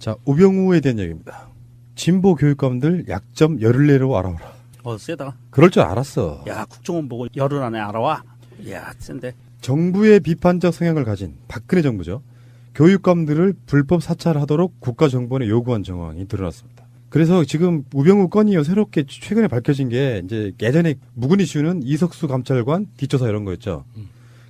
자, 우병우에 대한 얘기입니다. 진보 교육감들 약점 열흘 내로 알아오라. 어, 세다. 그럴 줄 알았어. 야, 국정원 보고 열흘 안에 알아와. 야, 센데. 정부의 비판적 성향을 가진 박근혜 정부죠. 교육감들을 불법 사찰하도록 국가정보원에 요구한 정황이 드러났습니다. 그래서 지금 우병우 건이 새롭게 최근에 밝혀진 게 이제 예전에 묵은 이슈는 이석수 감찰관 뒷조사 이런 거였죠.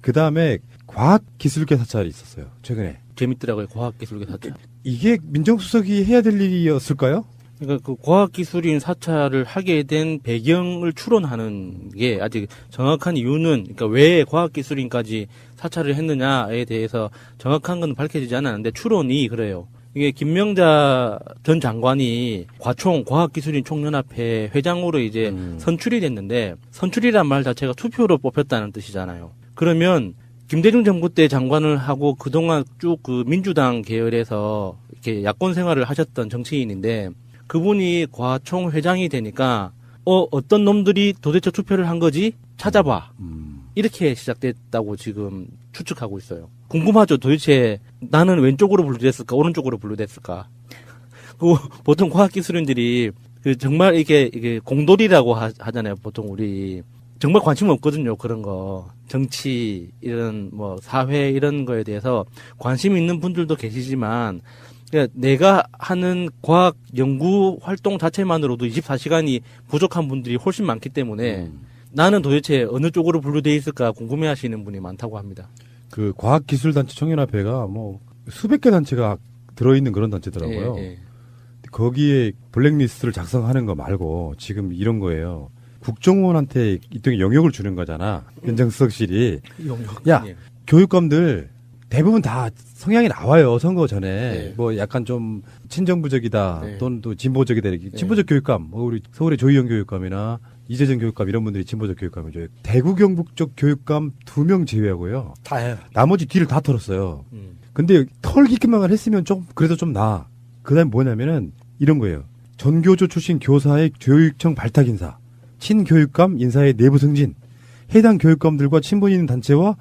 그 다음에 과학기술계 사찰이 있었어요. 최근에. 재밌더라고요. 과학기술계 사찰. 이게 민정수석이 해야 될 일이었을까요? 그러니까 그 과학기술인 사찰을 하게 된 배경을 추론하는 게 아직 정확한 이유는 그러니까 왜 과학기술인까지 사찰을 했느냐에 대해서 정확한 건 밝혀지지 않았는데 추론이 그래요. 이게 김명자 전 장관이 과총 과학기술인 총연합회 회장으로 이제 음. 선출이 됐는데 선출이란 말 자체가 투표로 뽑혔다는 뜻이잖아요. 그러면 김대중 정부 때 장관을 하고 그동안 쭉 그 민주당 계열에서 이렇게 야권 생활을 하셨던 정치인인데 그분이 과총 회장이 되니까 어 어떤 놈들이 도대체 투표를 한 거지 찾아봐 음. 이렇게 시작됐다고 지금 추측하고 있어요. 궁금하죠. 도대체 나는 왼쪽으로 분류됐을까 오른쪽으로 분류됐을까? 그 보통 과학기술인들이 그 정말 이게 이게 공돌이라고 하, 하잖아요. 보통 우리 정말 관심 없거든요. 그런 거 정치 이런 뭐 사회 이런 거에 대해서 관심 있는 분들도 계시지만 그러니까 내가 하는 과학 연구 활동 자체만으로도 24시간이 부족한 분들이 훨씬 많기 때문에 음. 나는 도대체 어느 쪽으로 분류돼 있을까 궁금해 하시는 분이 많다고 합니다. 그 과학기술단체 청년합회가 뭐 수백 개 단체가 들어있는 그런 단체더라고요. 예, 예. 거기에 블랙리스트를 작성하는 거 말고 지금 이런 거예요. 국정원한테 일종의 영역을 주는 거잖아. 민정수석실이. 야, 예. 교육감들 대부분 다 성향이 나와요. 선거 전에. 네. 뭐 약간 좀 친정부적이다. 네. 또는 또 진보적이다. 이렇게 친보적 교육감. 뭐 우리 서울의 조희영 교육감이나 이재정 교육감 이런 분들이 진보적 교육감이죠. 대구 경북 쪽 교육감 두 명 제외하고요. 다 해요. 나머지 뒤를 다 털었어요. 음. 근데 털기만 했으면 좀 그래도 좀 나. 그다음 뭐냐면은 이런 거예요. 전교조 출신 교사의 교육청 발탁 인사, 친교육감 인사의 내부 승진, 해당 교육감들과 친분 있는 단체와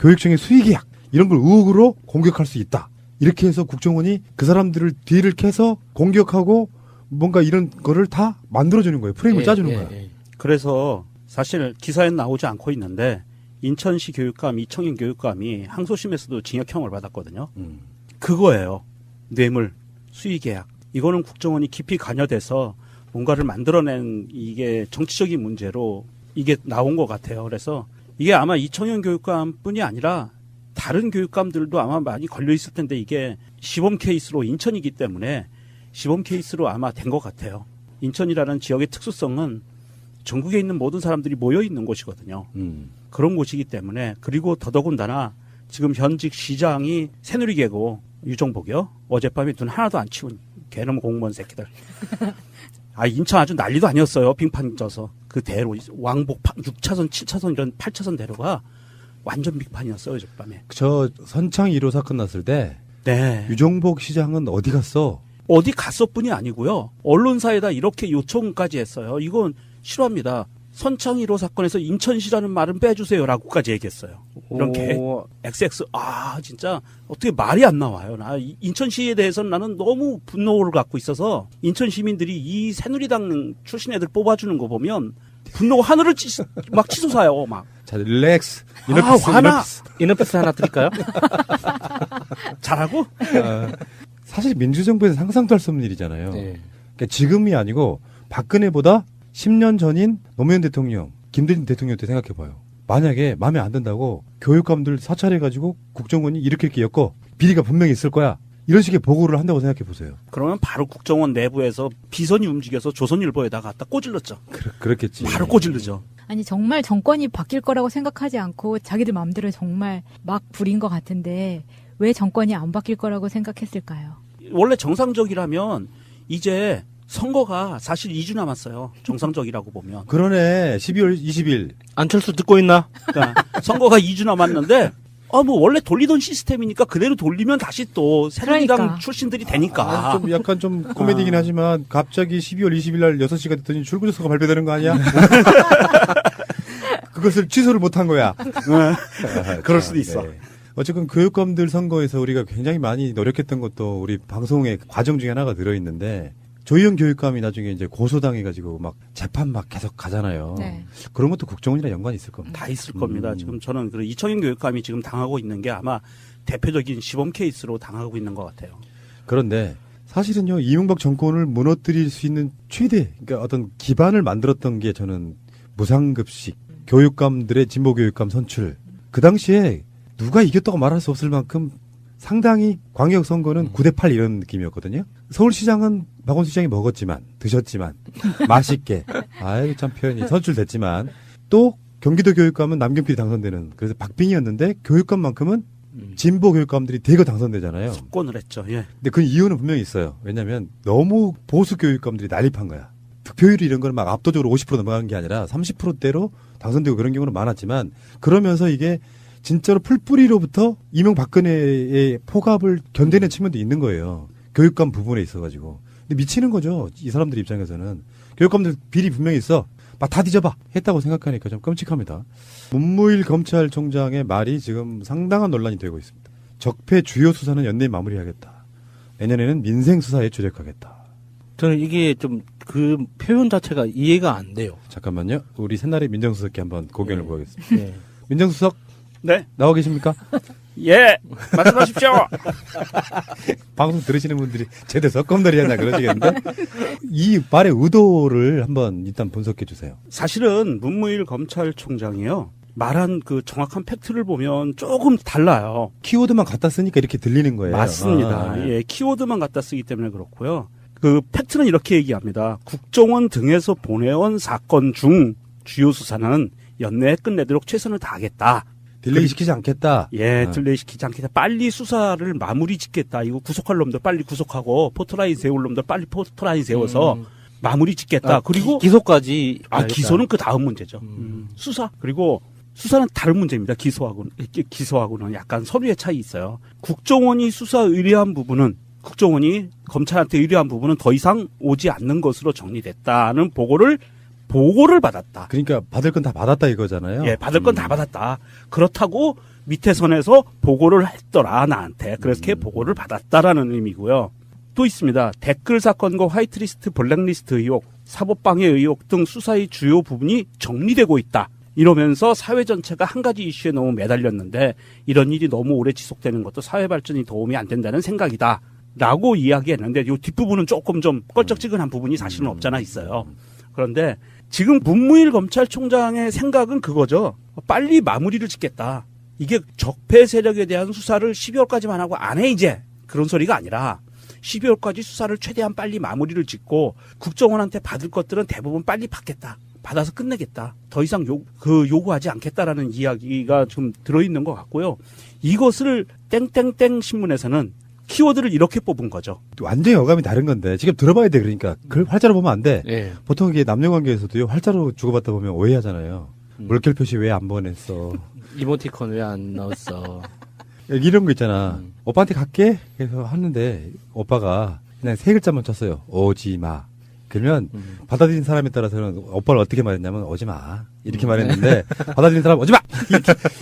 교육청의 수의 계약 이런 걸 의혹으로 공격할 수 있다. 이렇게 해서 국정원이 그 사람들을 뒤를 캐서 공격하고 뭔가 이런 거를 다 만들어주는 거예요. 프레임을 예, 짜주는 예. 예. 그래서 사실 기사에는 나오지 않고 있는데 인천시 교육감, 이청인 교육감이 항소심에서도 징역형을 받았거든요. 음. 그거예요. 뇌물, 수의 계약. 이거는 국정원이 깊이 관여돼서 뭔가를 만들어낸 이게 정치적인 문제로 이게 나온 것 같아요. 그래서 이게 아마 이청현 교육감뿐이 아니라 다른 교육감들도 아마 많이 걸려 있을 텐데 이게 시범 케이스로 인천이기 때문에 시범 케이스로 아마 된 것 같아요. 인천이라는 지역의 특수성은 전국에 있는 모든 사람들이 모여 있는 곳이거든요. 음. 그런 곳이기 때문에 그리고 더더군다나 지금 현직 시장이 새누리개고 유정복이요. 어젯밤에 눈 하나도 안 치운 개놈 공무원 새끼들. 아 인천 아주 난리도 아니었어요. 빙판 져서 그 대로 왕복 6차선, 7차선 이런 8차선 대로가 완전 빙판이었어요 어젯밤에. 저 선창 1호 사건 났을 때 네. 유정복 시장은 어디 갔어? 어디 갔어 뿐이 아니고요. 언론사에다 이렇게 요청까지 했어요. 이건 싫어합니다. 선창 1호 사건에서 인천시라는 말은 빼주세요라고까지 얘기했어요. 이렇게 오, XX 아 진짜 어떻게 말이 안 나와요. 나 이- 인천시에 대해서는 나는 너무 분노를 갖고 있어서 인천 시민들이 이 새누리당 출신 애들 뽑아주는 거 보면 분노가 하늘을 치, 막 치솟아요. 막 자, 릴렉스. 아, 이너피스, 화나. 이너피스. 이너피스 하나 드릴까요? 잘하고 아, 사실 민주정부에서 상상도 할 수 없는 일이잖아요. 네. 그러니까 지금이 아니고 박근혜보다 10년 전인 노무현 대통령, 김대중 대통령 때 생각해봐요. 만약에 마음에 안 든다고 교육감들 사찰해가지고 국정원이 이렇게 이렇게 엮어 비리가 분명히 있을 거야. 이런 식의 보고를 한다고 생각해 보세요. 그러면 바로 국정원 내부에서 비선이 움직여서 조선일보에다 갖다 꼬질렀죠. 그, 그렇겠지. 바로 꼬질르죠. 아니 정말 정권이 바뀔 거라고 생각하지 않고 자기들 마음대로 정말 막 부린 것 같은데 왜 정권이 안 바뀔 거라고 생각했을까요? 원래 정상적이라면 이제 선거가 사실 2주 남았어요. 정상적이라고 보면. 그러네. 12월 20일. 안철수 듣고 있나? 그러니까 선거가 2주 남았는데 아 뭐 원래 돌리던 시스템이니까 그대로 돌리면 다시 또 새누리당 그러니까. 출신들이 되니까 아, 좀 약간 좀 코미디긴 하지만 갑자기 12월 20일 날 6시가 됐더니 출구조서가 발표되는 거 아니야? 그것을 취소를 못한 거야. 네. 그럴 수도 있어. 어쨌든 교육감들 선거에서 우리가 굉장히 많이 노력했던 것도 우리 방송의 과정 중에 하나가 들어있는데 조희영 교육감이 나중에 이제 고소당해가지고 막 재판 막 계속 가잖아요. 네. 그런 것도 국정원이랑 연관이 있을 겁니다. 다 있을 겁니다. 음. 지금 저는 그 이청용 교육감이 지금 당하고 있는 게 아마 대표적인 시범 케이스로 당하고 있는 것 같아요. 그런데 사실은요 이명박 정권을 무너뜨릴 수 있는 최대 그러니까 어떤 기반을 만들었던 게 저는 무상급식 교육감들의 진보 교육감 선출 그 당시에 누가 이겼다고 말할 수 없을 만큼 상당히 광역 선거는 9대 8 이런 느낌이었거든요. 서울시장은 박원순 시장이 먹었지만 드셨지만 맛있게 아유 참 표현이 선출됐지만 또 경기도 교육감은 남경필이 당선되는 그래서 박빙이었는데 교육감만큼은 음. 진보 교육감들이 대거 당선되잖아요. 석권을 했죠. 예. 근데 그 이유는 분명히 있어요. 왜냐면 너무 보수 교육감들이 난립한 거야. 득표율이 이런 거는 막 압도적으로 50% 넘어간 게 아니라 30%대로 당선되고 그런 경우는 많았지만 그러면서 이게 진짜로 풀뿌리로부터 이명박근혜의 포갑을 견디는 측면도 있는 거예요. 교육감 부분에 있어가지고. 근데 미치는 거죠. 이 사람들 입장에서는. 교육감들 비리 분명히 있어. 막 다 뒤져봐. 했다고 생각하니까 좀 끔찍합니다. 문무일 검찰총장의 말이 지금 상당한 논란이 되고 있습니다. 적폐 주요 수사는 연내에 마무리하겠다. 내년에는 민생 수사에 주력하겠다. 저는 이게 좀 그 표현 자체가 이해가 안 돼요. 잠깐만요. 우리 새날의 민정수석께 한번 고견을 네. 보겠습니다. 네. 민정수석 네. 나와 계십니까? 예. 말씀하십시오. 방송 들으시는 분들이 제대 썩검들이 하냐 그러시겠는데 이 말의 의도를 한번 일단 분석해 주세요. 사실은 문무일 검찰총장이요. 말한 그 정확한 팩트를 보면 조금 달라요. 키워드만 갖다 쓰니까 이렇게 들리는 거예요. 맞습니다. 아, 예, 키워드만 갖다 쓰기 때문에 그렇고요. 그 팩트는 이렇게 얘기합니다. 국정원 등에서 보내온 사건 중 주요 수사는 연내에 끝내도록 최선을 다하겠다. 딜레이 시키지 않겠다. 예, 아. 딜레이 시키지 않겠다. 빨리 수사를 마무리 짓겠다. 이거 구속할 놈들 빨리 구속하고 포토라인 세울 놈들 빨리 포토라인 세워서 음. 마무리 짓겠다. 아, 그리고 기, 소까지 아 기소는 그 다음 문제죠. 음. 음, 수사 그리고 수사는 다른 문제입니다. 기소하고는 기- 기소하고는 약간 서류의 차이 있어요. 국정원이 수사 의뢰한 부분은 국정원이 검찰한테 의뢰한 부분은 더 이상 오지 않는 것으로 정리됐다는 보고를 보고를 받았다. 그러니까 받을 건 다 받았다 이거잖아요. 예, 받을 건다 음. 받았다. 그렇다고 밑에 선에서 보고를 했더라 나한테 그렇게 음. 보고를 받았다라는 의미고요. 또 있습니다. 댓글 사건과 화이트리스트, 블랙리스트 의혹, 사법방해 의혹 등 수사의 주요 부분이 정리되고 있다. 이러면서 사회 전체가 한 가지 이슈에 너무 매달렸는데 이런 일이 너무 오래 지속되는 것도 사회 발전이 도움이 안 된다는 생각이다. 라고 이야기했는데 이 뒷부분은 조금 좀 껄쩍지근한 부분이 사실은 없잖아 있어요. 그런데 지금 문무일 검찰총장의 생각은 그거죠. 빨리 마무리를 짓겠다. 이게 적폐 세력에 대한 수사를 12월까지만 하고 안 해 이제 그런 소리가 아니라 12월까지 수사를 최대한 빨리 마무리를 짓고 국정원한테 받을 것들은 대부분 빨리 받겠다. 받아서 끝내겠다. 더 이상 요, 그 요구하지 않겠다라는 이야기가 좀 들어있는 것 같고요. 이것을 땡땡땡 신문에서는 키워드를 이렇게 뽑은 거죠. 완전히 어감이 다른 건데 지금 들어봐야 돼 그러니까 그걸 활자로 보면 안 돼. 예. 보통 이게 남녀 관계에서도요 활자로 주고받다 보면 오해하잖아요. 음. 물결 표시 왜 안 보냈어? 이모티콘 왜 안 넣었어? 이런 거 있잖아. 음. 오빠한테 갈게. 그래서 하는데 오빠가 그냥 세 글자만 쳤어요. 오지 마. 그러면 음. 받아들인 사람에 따라서는 오빠를 어떻게 말했냐면 오지 마 이렇게 말했는데 받아들인 사람 오지 마.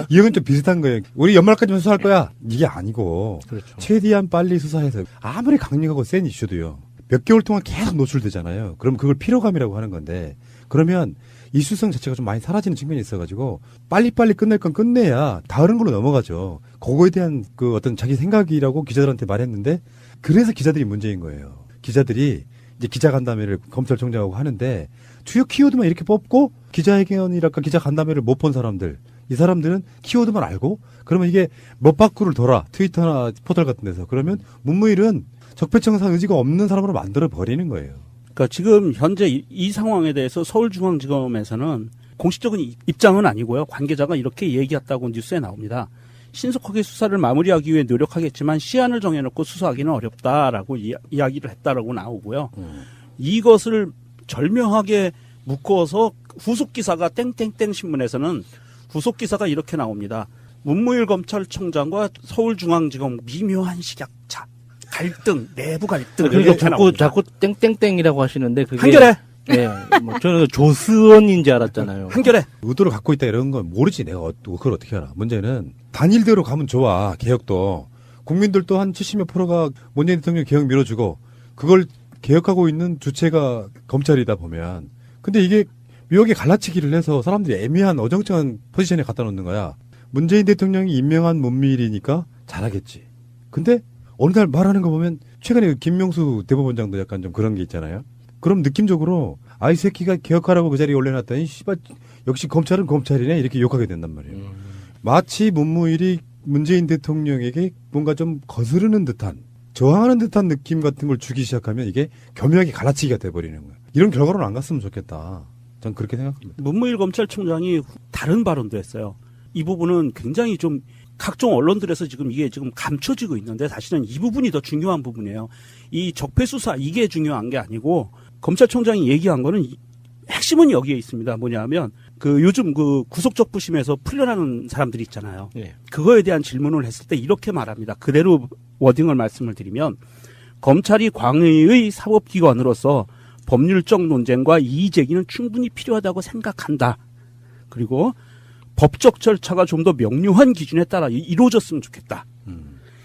이 형은 좀 비슷한 거예요. 우리 연말까지만 수사할 거야. 이게 아니고 그렇죠. 최대한 빨리 수사해서 아무리 강력하고 센 이슈도요. 몇 개월 동안 계속 노출되잖아요. 그럼 그걸 피로감이라고 하는 건데 그러면 이슈성 자체가 좀 많이 사라지는 측면이 있어가지고 빨리빨리 끝낼 건 끝내야 다른 걸로 넘어가죠. 그거에 대한 그 어떤 자기 생각이라고 기자들한테 말했는데 그래서 기자들이 문제인 거예요. 기자들이 이제 기자 간담회를 검찰총장하고 하는데 주요 키워드만 이렇게 뽑고 기자회견이랄까 기자 간담회를 못 본 사람들 이 사람들은 키워드만 알고 그러면 이게 몇 바퀴를 돌아 트위터나 포털 같은 데서 그러면 문무일은 적폐청산 의지가 없는 사람으로 만들어 버리는 거예요. 그러니까 지금 현재 이, 이 상황에 대해서 서울중앙지검에서는 공식적인 이- 입장은 아니고요. 관계자가 이렇게 얘기했다고 뉴스에 나옵니다. 신속하게 수사를 마무리하기 위해 노력하겠지만 시한을 정해놓고 수사하기는 어렵다라고 이, 이야기를 했다라고 나오고요. 이것을 절명하게 묶어서 후속 기사가 땡땡땡 신문에서는 후속 기사가 이렇게 나옵니다. 문무일 검찰총장과 서울중앙지검 미묘한 식약차 갈등, 내부 갈등 그러니까 이렇게 자꾸 나옵니다. 자꾸 땡땡땡이라고 하시는데 그게 한결에 예, 뭐 저는 조스원인 줄 알았잖아요. 한결에. 의도를 갖고 있다 이런 건 모르지 내가 어- 그걸 어떻게 알아. 문제는 단일대로 가면 좋아 개혁도. 국민들도 한 70몇 프로가 문재인 대통령 개혁 밀어주고 그걸 개혁하고 있는 주체가 검찰이다 보면. 근데 이게 묘하게 갈라치기를 해서 사람들이 애매한 어정쩡한 포지션에 갖다 놓는 거야. 문재인 대통령이 임명한 문밀이니까 잘하겠지. 근데 어느 날 말하는 거 보면 최근에 그 김명수 대법원장도 약간 좀 그런 게 있잖아요 그럼 느낌적으로 아이 새끼가 개혁하라고 그 자리에 올려놨더니 씨발 역시 검찰은 검찰이네 이렇게 욕하게 된단 말이에요. 음. 마치 문무일이 문재인 대통령에게 뭔가 좀 거스르는 듯한 저항하는 듯한 느낌 같은 걸 주기 시작하면 이게 교묘하게 갈라치기가 돼버리는 거예요. 이런 결과로는 안 갔으면 좋겠다. 전 그렇게 생각합니다. 문무일 검찰총장이 다른 발언도 했어요. 이 부분은 굉장히 좀 각종 언론들에서 지금 이게 지금 감춰지고 있는데 사실은 이 부분이 더 중요한 부분이에요. 이 적폐 수사 이게 중요한 게 아니고 검찰총장이 얘기한 거는 이- 핵심은 여기에 있습니다. 뭐냐면 그 요즘 그 구속적 부심에서 풀려나는 사람들이 있잖아요. 예. 그거에 대한 질문을 했을 때 이렇게 말합니다. 그대로 워딩을 말씀을 드리면 검찰이 광의의 사법기관으로서 법률적 논쟁과 이의 제기는 충분히 필요하다고 생각한다. 그리고 법적 절차가 좀 더 명료한 기준에 따라 이- 이루어졌으면 좋겠다.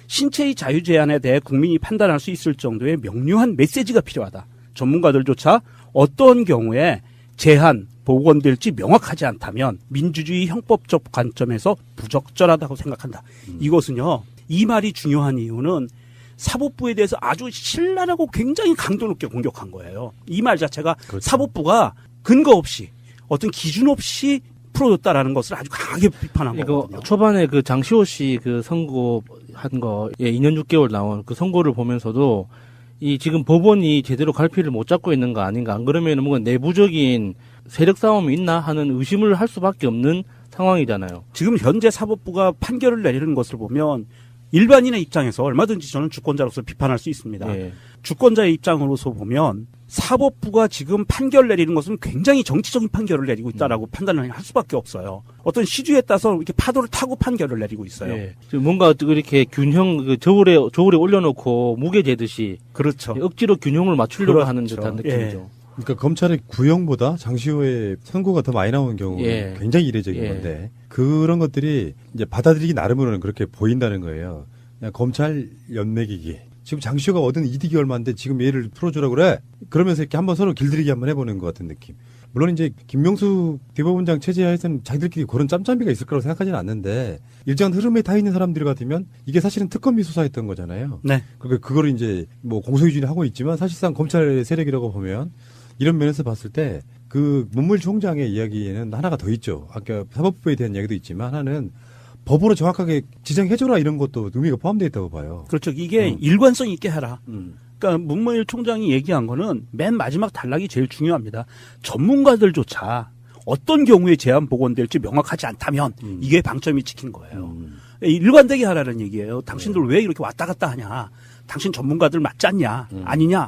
신체의 자유 제한에 대해 국민이 판단할 수 있을 정도의 명료한 메시지가 필요하다. 전문가들조차 어떤 경우에 제한, 복원될지 명확하지 않다면 민주주의 형법적 관점에서 부적절하다고 생각한다. 이것은요, 이 말이 중요한 이유는 사법부에 대해서 아주 신랄하고 굉장히 강도 높게 공격한 거예요. 이 말 자체가 그렇죠. 사법부가 근거 없이 어떤 기준 없이 풀어줬다라는 것을 아주 강하게 비판한 이거 거거든요. 초반에 그 장시호 씨 그 선고 한 거, 예, 2년 6개월 나온 그 선고를 보면서도 이 지금 법원이 제대로 갈피를 못 잡고 있는 거 아닌가. 안 그러면 뭔가 내부적인 세력 싸움이 있나 하는 의심을 할 수밖에 없는 상황이잖아요. 지금 현재 사법부가 판결을 내리는 것을 보면 일반인의 입장에서 얼마든지 저는 주권자로서 비판할 수 있습니다. 예. 주권자의 입장으로서 보면 사법부가 지금 판결 내리는 것은 굉장히 정치적인 판결을 내리고 있다라고 판단을 할 수밖에 없어요. 어떤 시주에 따라서 이렇게 파도를 타고 판결을 내리고 있어요. 예. 뭔가 이렇게 균형 그 저울에 저울에 올려놓고 무게 재듯이 그렇죠. 억지로 균형을 맞추려고 그렇죠. 하는 듯한 느낌이죠. 그러니까 검찰의 구형보다 장시호의 선고가 더 많이 나오는 경우는 예. 굉장히 이례적인 예. 건데 그런 것들이 이제 받아들이기 나름으로는 그렇게 보인다는 거예요. 그냥 검찰 연맥이기. 지금 장시호가 얻은 이득이 얼마인데 지금 얘를 풀어주라고 그래? 그러면서 이렇게 한번 서로 길들이기 한번 해보는 것 같은 느낌. 물론 이제 김명수 대법원장 체제하에서는 자기들끼리 그런 짬짬이가 있을 거라고 생각하지는 않는데 일정한 흐름에 타 있는 사람들 같으면 이게 사실은 특검이 수사했던 거잖아요. 네. 그러니까 그거를 이제 뭐 공소유진이 하고 있지만 사실상 검찰 세력이라고 보면 이런 면에서 봤을 때 그 문물 총장의 이야기에는 하나가 더 있죠. 아까 사법부에 대한 이야기도 있지만 하나는 법으로 정확하게 지정해줘라 이런 것도 의미가 포함되어 있다고 봐요. 그렇죠. 이게 음. 일관성 있게 해라. 음. 그러니까 문무일 총장이 얘기한 거는 맨 마지막 단락이 제일 중요합니다. 전문가들조차 어떤 경우에 제한 복원될지 명확하지 않다면 음. 이게 방점이 찍힌 거예요. 음. 일관되게 하라는 얘기예요. 당신들 왜 이렇게 왔다 갔다 하냐? 당신 전문가들 맞지 않냐? 음. 아니냐?